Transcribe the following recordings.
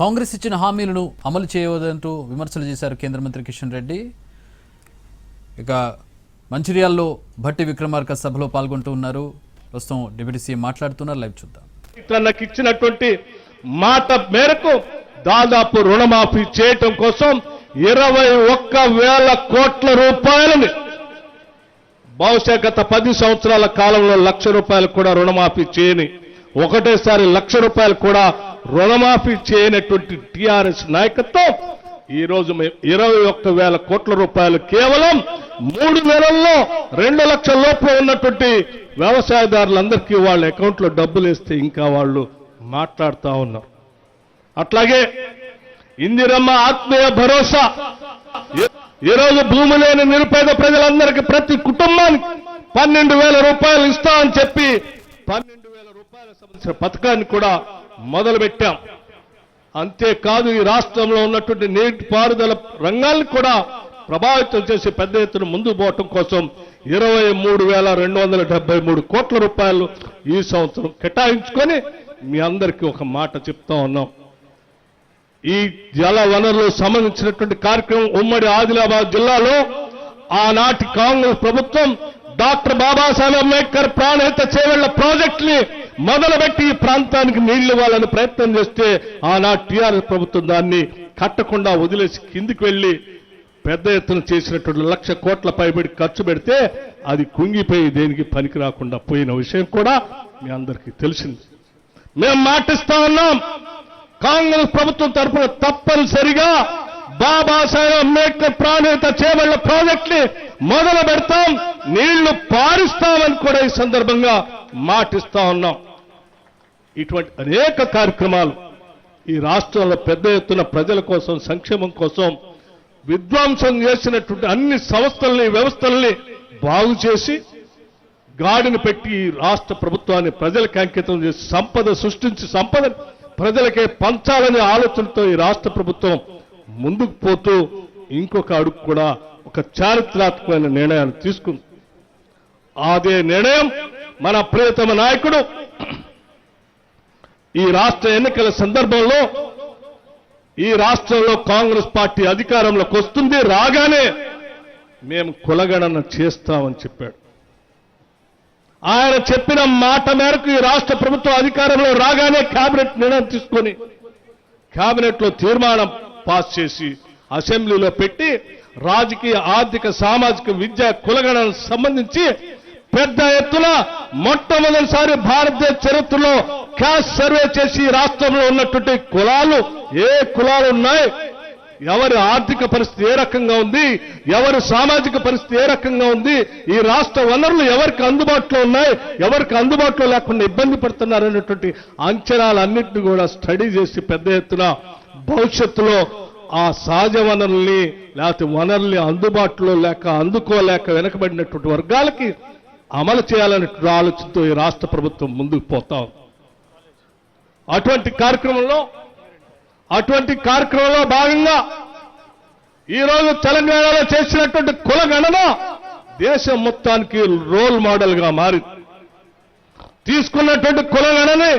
కాంగ్రెస్ ఇచ్చిన హామీలను అమలు చేయవద్దంటూ విమర్శలు చేశారు కేంద్ర మంత్రి కిషన్ రెడ్డి. ఇక మంచిర్యాల్లో భట్టి విక్రమార్క సభలో పాల్గొంటూ ఉన్నారు. ప్రస్తుతం డిప్యూటీ సీఎం మాట్లాడుతున్నారు. లైవ్ చూద్దాం. తనకు ఇచ్చినటువంటి మాట మేరకు దాదాపు రుణమాఫీ చేయటం కోసం ఇరవై ఒక్క వేల కోట్ల రూపాయలని బహుశా గత పది సంవత్సరాల కాలంలో లక్ష రూపాయలు కూడా రుణమాఫీ చేయని ఒకటేసారి లక్ష రూపాయలు కూడా రుణమాఫీ చేయనటువంటి టిఆర్ఎస్ నాయకత్వం ఈ రోజు ఇరవై ఒక్క వేల కోట్ల రూపాయలు కేవలం మూడు నెలల్లో రెండు లక్షల లోపు ఉన్నటువంటి వ్యవసాయదారులందరికీ వాళ్ళ అకౌంట్లో డబ్బులు వేస్తే ఇంకా వాళ్ళు మాట్లాడుతూ ఉన్నారు. అట్లాగే ఇందిరమ్మ ఆత్మీయ భరోసా ఈరోజు భూమి లేని నిరుపేద ప్రజలందరికీ ప్రతి కుటుంబానికి పన్నెండు వేల రూపాయలు ఇస్తామని చెప్పి పన్నెండు వేల రూపాయల సంబంధించిన పథకాన్ని కూడా మొదలుపెట్టాం. అంతేకాదు ఈ రాష్ట్రంలో ఉన్నటువంటి నీటిపారుదల రంగాన్ని కూడా ప్రభావితం చేసి పెద్ద ఎత్తున ముందు పోవటం కోసం ఇరవై మూడు వేల రెండు వందల డెబ్బై మూడు కోట్ల రూపాయలు ఈ సంవత్సరం కేటాయించుకొని మీ అందరికీ ఒక మాట చెప్తా ఉన్నాం. ఈ జల వనరులకు సంబంధించినటువంటి కార్యక్రమం ఉమ్మడి ఆదిలాబాద్ జిల్లాలో ఆనాటి కాంగ్రెస్ ప్రభుత్వం డాక్టర్ బాబాసాహెబ్ అంబేద్కర్ ప్రాణహిత చేవెళ్ళ ప్రాజెక్టుని మొదలుపెట్టి ఈ ప్రాంతానికి నీళ్ళు ఇవ్వాలని ప్రయత్నం చేస్తే ఆనాడు టీఆర్ఎస్ ప్రభుత్వం దాన్ని కట్టకుండా వదిలేసి కిందికి వెళ్ళి పెద్ద ఎత్తున చేసినటువంటి లక్ష కోట్ల పైబడి ఖర్చు పెడితే అది కుంగిపోయి దేనికి పనికి రాకుండా పోయిన విషయం కూడా మీ అందరికీ తెలిసింది. మేము మాటిస్తా ఉన్నాం. కాంగ్రెస్ ప్రభుత్వం తరఫున తప్పనిసరిగా బాబాసాహెబ్ అంబేద్కర్ ప్రాణహిత చేపట్ల ప్రాజెక్టుని మొదలు పెడతాం. నీళ్ళు పారిస్తామని కూడా ఈ సందర్భంగా మాటిస్తా ఉన్నాం. ఇటువంటి అనేక కార్యక్రమాలు ఈ రాష్ట్రంలో పెద్ద ఎత్తున ప్రజల కోసం సంక్షేమం కోసం విధ్వంసం చేసినటువంటి అన్ని సంస్థల్ని వ్యవస్థల్ని బాగు చేసి గాడిని పెట్టి ఈ రాష్ట్ర ప్రభుత్వాన్ని ప్రజలకు అంకితం చేసి సంపద సృష్టించి సంపద ప్రజలకే పంచాలనే ఆలోచనతో ఈ రాష్ట్ర ప్రభుత్వం ముందుకు పోతూ ఇంకొక అడుగు కూడా ఒక చారిత్రాత్మకమైన నిర్ణయాన్ని తీసుకుంది. అదే నిర్ణయం మన ప్రియతమ నాయకుడు ఈ రాష్ట్ర ఎన్నికల సందర్భంలో ఈ రాష్ట్రంలో కాంగ్రెస్ పార్టీ అధికారంలోకి వస్తుంది రాగానే మేము కులగణన చేస్తామని చెప్పాడు. ఆయన చెప్పిన మాట మేరకు ఈ రాష్ట్ర ప్రభుత్వం అధికారంలో రాగానే కేబినెట్ నిర్ణయం తీసుకొని కేబినెట్లో తీర్మానం పాస్ చేసి అసెంబ్లీలో పెట్టి రాజకీయ ఆర్థిక సామాజిక విద్య కులగణనకు సంబంధించి పెద్ద ఎత్తున మొట్టమొదటిసారి భారతదేశ చరిత్రలో క్యాస్ట్ సర్వే చేసి ఈ రాష్ట్రంలో ఉన్నటువంటి కులాలు ఏ కులాలు ఉన్నాయి? ఎవరి ఆర్థిక పరిస్థితి ఏ రకంగా ఉంది? ఎవరి సామాజిక పరిస్థితి ఏ రకంగా ఉంది? ఈ రాష్ట్ర వనరులు ఎవరికి అందుబాటులో ఉన్నాయి? ఎవరికి అందుబాటులో లేకుండా ఇబ్బంది పడుతున్నారు అనేటువంటి అంచనాలన్నింటినీ కూడా స్టడీ చేసి పెద్ద ఎత్తున భవిష్యత్తులో ఆ సహజ వనరుల్ని లేకపోతే వనరుల్ని అందుబాటులో లేక అందుకోలేక వెనకబడినటువంటి వర్గాలకి అమలు చేయాలనేటువంటి ఆలోచనతో ఈ రాష్ట్ర ప్రభుత్వం ముందుకు పోతాం అటువంటి కార్యక్రమంలో అటువంటి కార్యక్రమంలో భాగంగా ఈరోజు తెలంగాణలో చేసినటువంటి కుల గణన దేశం మొత్తానికి రోల్ మోడల్గా మారింది తీసుకున్నటువంటి కుల గణని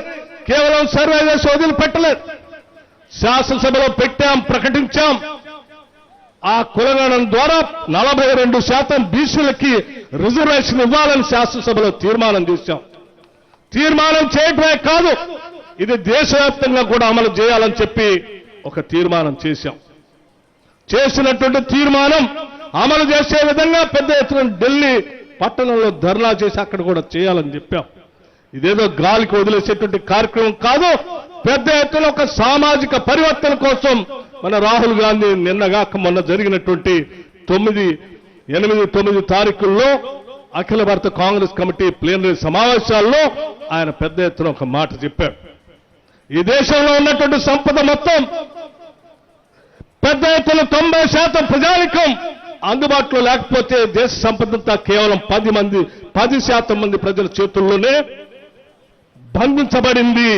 కేవలం సర్వే చేసి వదిలిపెట్టలేదు శాసనసభలో పెట్టాం ప్రకటించాం. ఆ కులగణం ద్వారా నలభై రెండు శాతం బీసీలకి రిజర్వేషన్ ఇవ్వాలని శాసనసభలో తీర్మానం చేశాం తీర్మానం చేయటమే కాదు ఇది దేశవ్యాప్తంగా కూడా అమలు చేయాలని చెప్పి ఒక తీర్మానం చేశాం. చేసినటువంటి తీర్మానం అమలు చేసే విధంగా పెద్ద ఎత్తున ఢిల్లీ పట్టణంలో ధర్నా చేసి అక్కడ కూడా చేయాలని చెప్పాం. ఇదేదో గాలికి వదిలేసేటువంటి కార్యక్రమం కాదు పెద్ద ఎత్తున ఒక సామాజిక పరివర్తన కోసం మన రాహుల్ గాంధీ నిన్నగాక మొన్న జరిగినటువంటి తొమ్మిది ఎనిమిది తొమ్మిది తారీఖుల్లో అఖిల భారత కాంగ్రెస్ కమిటీ ప్లేనరీ సమావేశాల్లో ఆయన పెద్ద ఎత్తున ఒక మాట చెప్పాడు ఈ దేశంలో ఉన్నటువంటి సంపద మొత్తం పెద్ద ఎత్తున తొంభై శాతం ప్రజానికం అందుబాటులో లేకపోతే దేశ సంపదంతా కేవలం పది మంది పది శాతం మంది ప్రజల చేతుల్లోనే బంధించబడింది.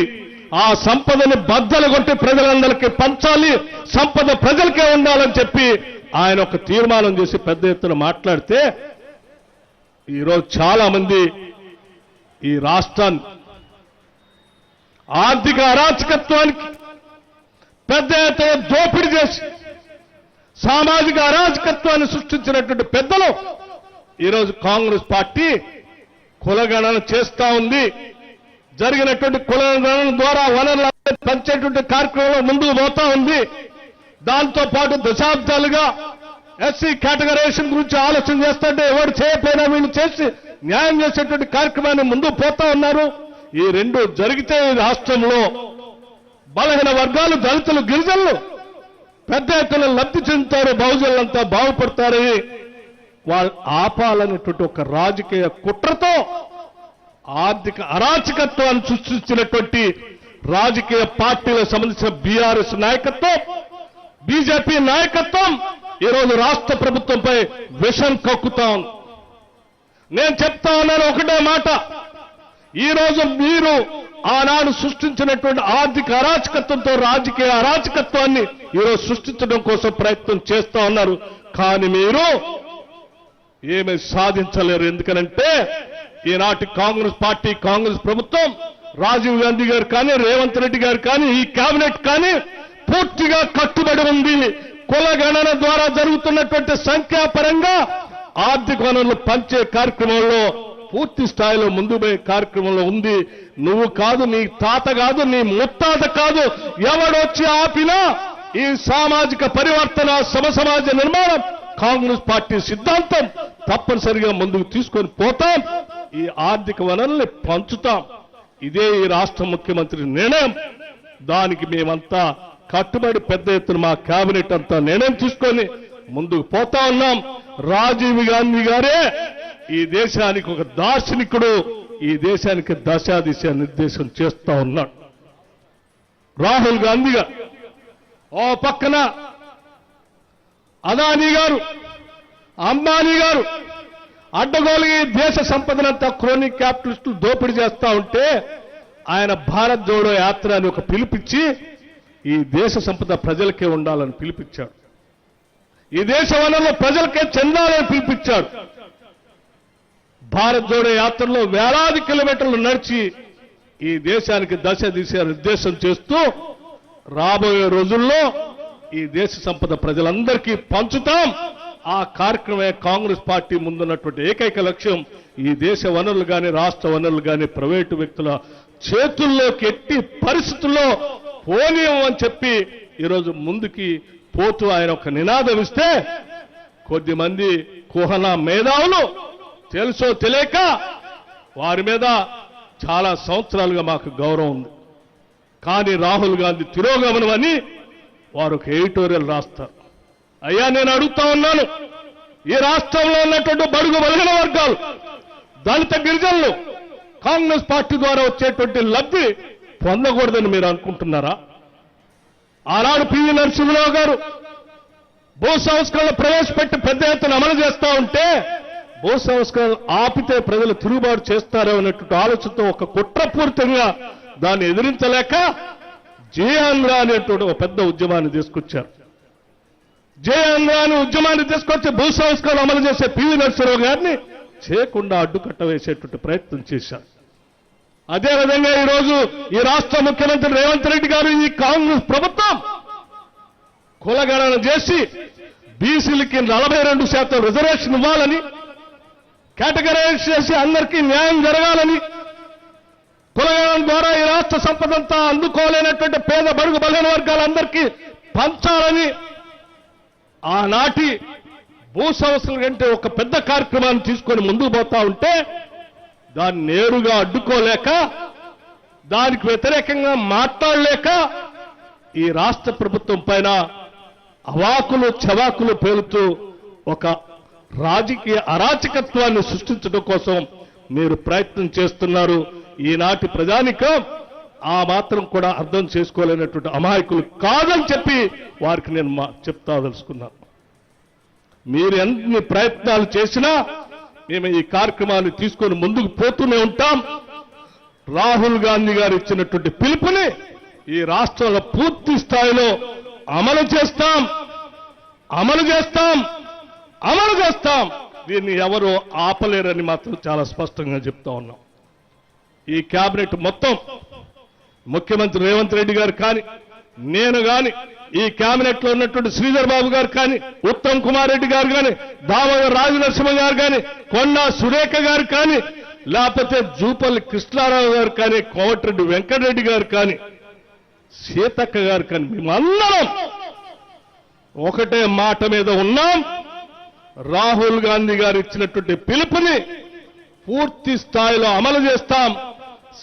ఆ సంపదని బద్దలు కొట్టి ప్రజలందరికీ పంచాలి సంపద ప్రజలకే ఉండాలని చెప్పి ఆయన ఒక తీర్మానం చేసి పెద్ద ఎత్తున మాట్లాడితే ఈరోజు చాలా మంది ఈ రాష్ట్రాన్ని ఆర్థిక అరాచకత్వానికి పెద్ద ఎత్తున దోపిడీ చేసి సామాజిక అరాచకత్వాన్ని సృష్టించినటువంటి పెద్దలు ఈరోజు కాంగ్రెస్ పార్టీ కులగణన చేస్తా ఉంది. జరిగినటువంటి కులగణన ద్వారా వనరుల పంచేటువంటి కార్యక్రమంలో ముందుకు పోతా ఉంది. దాంతో పాటు దశాబ్దాలుగా ఎస్సీ కేటగరైజేషన్ గురించి ఆలోచన చేస్తుంటే ఎవరు చేయకపోయినా వీళ్ళు చేసి న్యాయం చేసేటువంటి కార్యక్రమాన్ని ముందుకు పోతా ఉన్నారు. ఈ రెండు జరిగితే రాష్ట్రంలో బలహీన వర్గాలు దళితులు గిరిజనులు పెద్ద ఎత్తున లబ్ధి చెందుతారు బహుజనులంతా బాగుపడతారని వాళ్ళు ఆపాలనేటువంటి ఒక రాజకీయ కుట్రతో ఆర్థిక అరాచకత్వాన్ని సృష్టించినటువంటి రాజకీయ పార్టీలకు సంబంధించిన బీఆర్ఎస్ నాయకత్వం బీజేపీ నాయకత్వం ఈరోజు రాష్ట్ర ప్రభుత్వంపై విషం కక్కుతా. ఉంది నేను చెప్తా ఉన్నాను ఒకటే మాట. ఈ రోజు మీరు ఆనాడు సృష్టించినటువంటి ఆర్థిక అరాచకత్వంతో రాజకీయ అరాచకత్వాన్ని ఈరోజు సృష్టించడం కోసం ప్రయత్నం చేస్తా ఉన్నారు. కానీ మీరు ఏమీ సాధించలేరు. ఎందుకనంటే ఈనాటి కాంగ్రెస్ పార్టీ కాంగ్రెస్ ప్రభుత్వం రాజీవ్ గాంధీ గారు కానీ రేవంత్ రెడ్డి గారు కానీ ఈ కేబినెట్ కానీ పూర్తిగా కట్టుబడి ఉంది. కుల గణన ద్వారా జరుగుతున్నటువంటి సంఖ్యాపరంగా ఆర్థిక వనరులు పంచే కార్యక్రమంలో పూర్తి స్థాయిలో ముందు పోయే కార్యక్రమంలో ఉంది. నువ్వు కాదు నీ తాత కాదు నీ ముత్తాత కాదు. ఎవడొచ్చి ఆపినా ఈ సామాజిక పరివర్తన సమసమాజ నిర్మాణం కాంగ్రెస్ పార్టీ సిద్ధాంతం తప్పనిసరిగా ముందుకు తీసుకొని పోతాం. ఈ ఆర్థిక వనరుల్ని పంచుతాం. ఇదే ఈ రాష్ట్ర ముఖ్యమంత్రి నిర్ణయం. దానికి మేమంతా కట్టుబడి పెద్ద ఎత్తున మా కేబినెట్ అంతా నిర్ణయం తీసుకొని ముందుకు పోతా ఉన్నాం. రాజీవ్ గాంధీ గారే ఈ దేశానికి ఒక దార్శనికుడు ఈ దేశానికి దశాదిశ నిర్దేశం చేస్తా ఉన్నాడు. రాహుల్ గాంధీ గారు ఓ పక్కన అదానీ గారు అంబానీ గారు అడ్డగోలుగా ఈ దేశ సంపదనంతా క్రోనిక్ క్యాపిటలిస్టులు దోపిడీ చేస్తా ఉంటే ఆయన భారత్ జోడో యాత్ర అని ఒక పిలిపించి ఈ దేశ సంపద ప్రజలకే ఉండాలని పిలిపించాడు. ఈ దేశ వనరులు ప్రజలకే చెందాలని పిలిపించాడు. భారత్ జోడో యాత్రలో వేలాది కిలోమీటర్లు నడిచి ఈ దేశానికి దశ దిశ నిర్దేశం చేస్తూ రాబోయే రోజుల్లో ఈ దేశ సంపద ప్రజలందరికీ పంచుతాం. ఆ కార్యక్రమే కాంగ్రెస్ పార్టీ ముందున్నటువంటి ఏకైక లక్ష్యం. ఈ దేశ వనరులు కానీ రాష్ట్ర వనరులు కానీ ప్రైవేటు వ్యక్తుల చేతుల్లోకి ఎట్టి పరిస్థితుల్లో పోనీయం అని చెప్పి ఈరోజు ముందుకి పోతూ ఆయన ఒక నినాదం ఇస్తే కొద్దిమంది కుహనా మేధావులు తెలుసో తెలియక వారి మీద చాలా సంవత్సరాలుగా మాకు గౌరవం ఉంది. కానీ రాహుల్ గాంధీ తిరోగమనం అని వారు ఒక ఎడిటోరియల్ రాస్తారు. అయ్యా నేను అడుగుతా ఉన్నాను. ఈ రాష్ట్రంలో ఉన్నటువంటి బడుగు బలిగిన వర్గాలు దళిత గిరిజనులు కాంగ్రెస్ పార్టీ ద్వారా వచ్చేటువంటి లబ్ధి పొందకూడదని మీరు అనుకుంటున్నారా? ఆనాడు పివి నరసింహరావు గారు భూ సంస్కరణ ప్రవేశపెట్టి పెద్ద ఎత్తున అమలు చేస్తా ఉంటే భూ సంస్కరణ ఆపితే ప్రజలు తిరుగుబాటు చేస్తారో అనేటువంటి ఆలోచనతో ఒక కుట్రపూరితంగా దాన్ని ఎదిరించలేక జయాంధ్ర అనేటువంటి ఒక పెద్ద ఉద్యమాన్ని తీసుకొచ్చారు. జయాంధ్ర అనే ఉద్యమాన్ని తీసుకొచ్చి భూ సంస్కరణ అమలు చేసే పివి నరసింహరావు గారిని చేయకుండా అడ్డుకట్ట వేసేటువంటి ప్రయత్నం చేశారు. అదేవిధంగా ఈరోజు ఈ రాష్ట్ర ముఖ్యమంత్రి రేవంత్ రెడ్డి గారు ఈ కాంగ్రెస్ ప్రభుత్వం కులగణన చేసి బీసీలకి నలభై రెండు శాతం రిజర్వేషన్ ఇవ్వాలని కేటగరైజ్ చేసి అందరికీ న్యాయం జరగాలని కులగణన ద్వారా ఈ రాష్ట్ర సంపదంతా అందుకోలేనటువంటి పేద బడుగు బలహీన వర్గాలందరికీ పంచాలని ఆనాటి భూ సంస్థల కంటే ఒక పెద్ద కార్యక్రమాన్ని తీసుకొని ముందుకు పోతా ఉంటే దాన్ని నేరుగా అడ్డుకోలేక దానికి వ్యతిరేకంగా మాట్లాడలేక ఈ రాష్ట్ర ప్రభుత్వం పైన అవాకులు చవాకులు పేలుతూ ఒక రాజకీయ అరాచకత్వాన్ని సృష్టించడం కోసం మీరు ప్రయత్నం చేస్తున్నారు. ఈనాటి ప్రజానికం ఆ మాత్రం కూడా అర్థం చేసుకోలేనటువంటి అమాయకులు కాదని చెప్పి వారికి నేను మా- చెప్తా తెలుసుకున్నాను మీరు ఎన్ని ప్రయత్నాలు చేసినా మేము ఈ కార్యక్రమాన్ని తీసుకొని ముందుకు పోతూనే ఉంటాం. రాహుల్ గాంధీ గారు ఇచ్చినటువంటి పిలుపుని ఈ రాష్ట్రంలో పూర్తి స్థాయిలో అమలు చేస్తాం. అమలు చేస్తాం. అమలు చేస్తాం. దీన్ని ఎవరు ఆపలేరని మాత్రం చాలా స్పష్టంగా చెప్తా ఉన్నాం. ఈ కేబినెట్ మొత్తం ముఖ్యమంత్రి రేవంత్ రెడ్డి గారు కానీ నేను కానీ ఈ కేబినెట్లో ఉన్నటువంటి శ్రీధర్ బాబు గారు కానీ ఉత్తమ్ కుమార్ రెడ్డి గారు కానీ దామోదర్ రాజనరసింహ గారు కానీ కొండా సురేఖ గారు కానీ లేకపోతే జూపల్లి కృష్ణారావు గారు కానీ కోమటిరెడ్డి వెంకటరెడ్డి గారు కానీ సీతక్క గారు కానీ మేమందరం ఒకటే మాట మీద ఉన్నాం. రాహుల్ గాంధీ గారు ఇచ్చినటువంటి పిలుపుని పూర్తి స్థాయిలో అమలు చేస్తాం.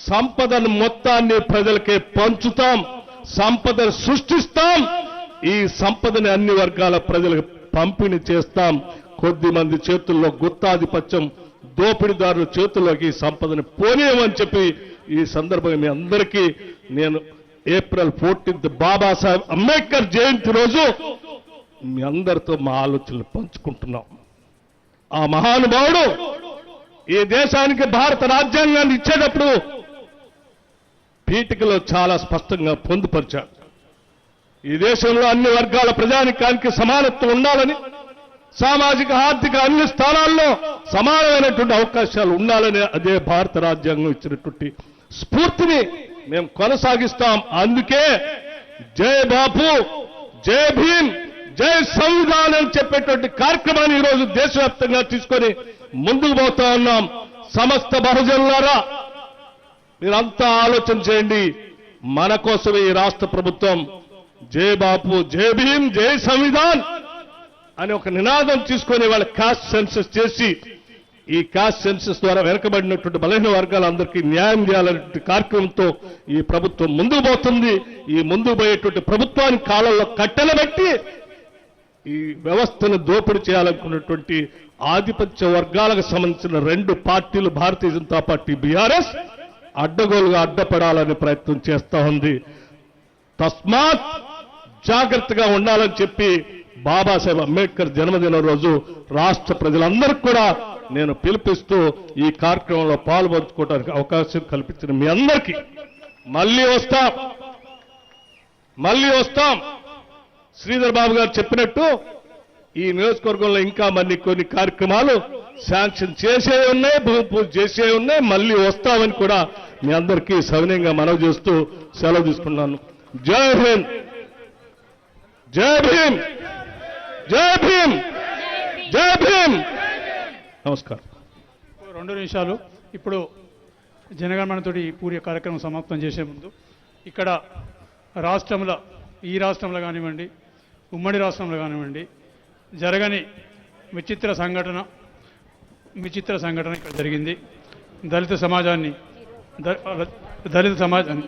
సంపదను మొత్తాన్ని ప్రజలకే పంచుతాం. సంపదను సృష్టిస్తాం. ఈ సంపదని అన్ని వర్గాల ప్రజలకు పంపిణీ చేస్తాం. కొద్ది మంది చేతుల్లో గుత్తాధిపత్యం దోపిడీదారుల చేతుల్లోకి సంపదని పోనీయమని చెప్పి ఈ సందర్భంగా మీ అందరికీ నేను ఏప్రిల్ ఫోర్టీన్త్ బాబాసాహెబ్ అంబేద్కర్ జయంతి రోజు మీ అందరితో మా ఆలోచనలు పంచుకుంటున్నాం. ఆ మహానుభావుడు ఈ దేశానికి భారత రాజ్యాంగాన్ని ఇచ్చేటప్పుడు పీఠికలో చాలా స్పష్టంగా పొందుపరిచాడు. ఈ దేశంలో అన్ని వర్గాల ప్రజానికానికి సమానత్వం ఉండాలని సామాజిక ఆర్థిక అన్ని స్థానాల్లో సమానమైనటువంటి అవకాశాలు ఉండాలని అదే భారత రాజ్యాంగం ఇచ్చినటువంటి స్ఫూర్తిని మేము కొనసాగిస్తాం. అందుకే జై బాపు జై భీమ్. జై సంవిధాన్ అని చెప్పేటువంటి కార్యక్రమాన్ని ఈరోజు దేశవ్యాప్తంగా తీసుకొని ముందుకు పోతా ఉన్నాం. సమస్త బహుజనులారా మీరంతా ఆలోచన చేయండి. మన కోసమే ఈ రాష్ట్ర ప్రభుత్వం జై బాపు జై భీం జై సంవిధాన్ అని ఒక నినాదం తీసుకొని వాళ్ళ కాస్ట్ సెన్సెస్ చేసి ఈ కాస్ట్ సెన్సెస్ ద్వారా వెనకబడినటువంటి బలహీన వర్గాలందరికీ న్యాయం చేయాలనే కార్యక్రమంతో ఈ ప్రభుత్వం ముందుకు పోతుంది. ఈ ముందుకు పోయేటువంటి ప్రభుత్వానికి కాలంలో కట్టెలు పెట్టి ఈ వ్యవస్థను దోపిడీ చేయాలనుకున్నటువంటి ఆధిపత్య వర్గాలకు సంబంధించిన రెండు పార్టీలు భారతీయ జనతా పార్టీ బీఆర్ఎస్ అడ్డగోలుగా అడ్డపడాలనే ప్రయత్నం చేస్తా ఉంది. తస్మాత్ జాగ్రత్తగా ఉండాలని చెప్పి బాబాసాహెబ్ అంబేద్కర్ జన్మదిన రోజు రాష్ట్ర ప్రజలందరికీ కూడా నేను పిలిపిస్తూ ఈ కార్యక్రమంలో పాల్పంచుకోవడానికి అవకాశం కల్పించిన మీ అందరికీ మళ్ళీ వస్తాం. మళ్ళీ వస్తాం. శ్రీధర్ బాబు గారు చెప్పినట్టు ఈ నియోజకవర్గంలో ఇంకా మళ్ళీ కొన్ని కార్యక్రమాలు శాంక్షన్ చేసే ఉన్నాయి భూమి పూజ చేసే ఉన్నాయి మళ్ళీ వస్తామని కూడా మీ అందరికీ సవినయంగా మనవి చేస్తూ సెలవు తీసుకున్నాను జై హింద్ జై భీమ్! జై భీమ్! జై భీమ్! నమస్కారం. రెండు నిమిషాలు. ఇప్పుడు జనగణమనతోటి పూర్య పూర్తి కార్యక్రమం సమాప్తం చేసే ముందు ఇక్కడ రాష్ట్రంలో ఈ రాష్ట్రంలో కానివ్వండి ఉమ్మడి రాష్ట్రంలో కానివ్వండి జరగని విచిత్ర సంఘటన విచిత్ర సంఘటన ఇక్కడ జరిగింది. దళిత సమాజాన్ని దళిత సమాజాన్ని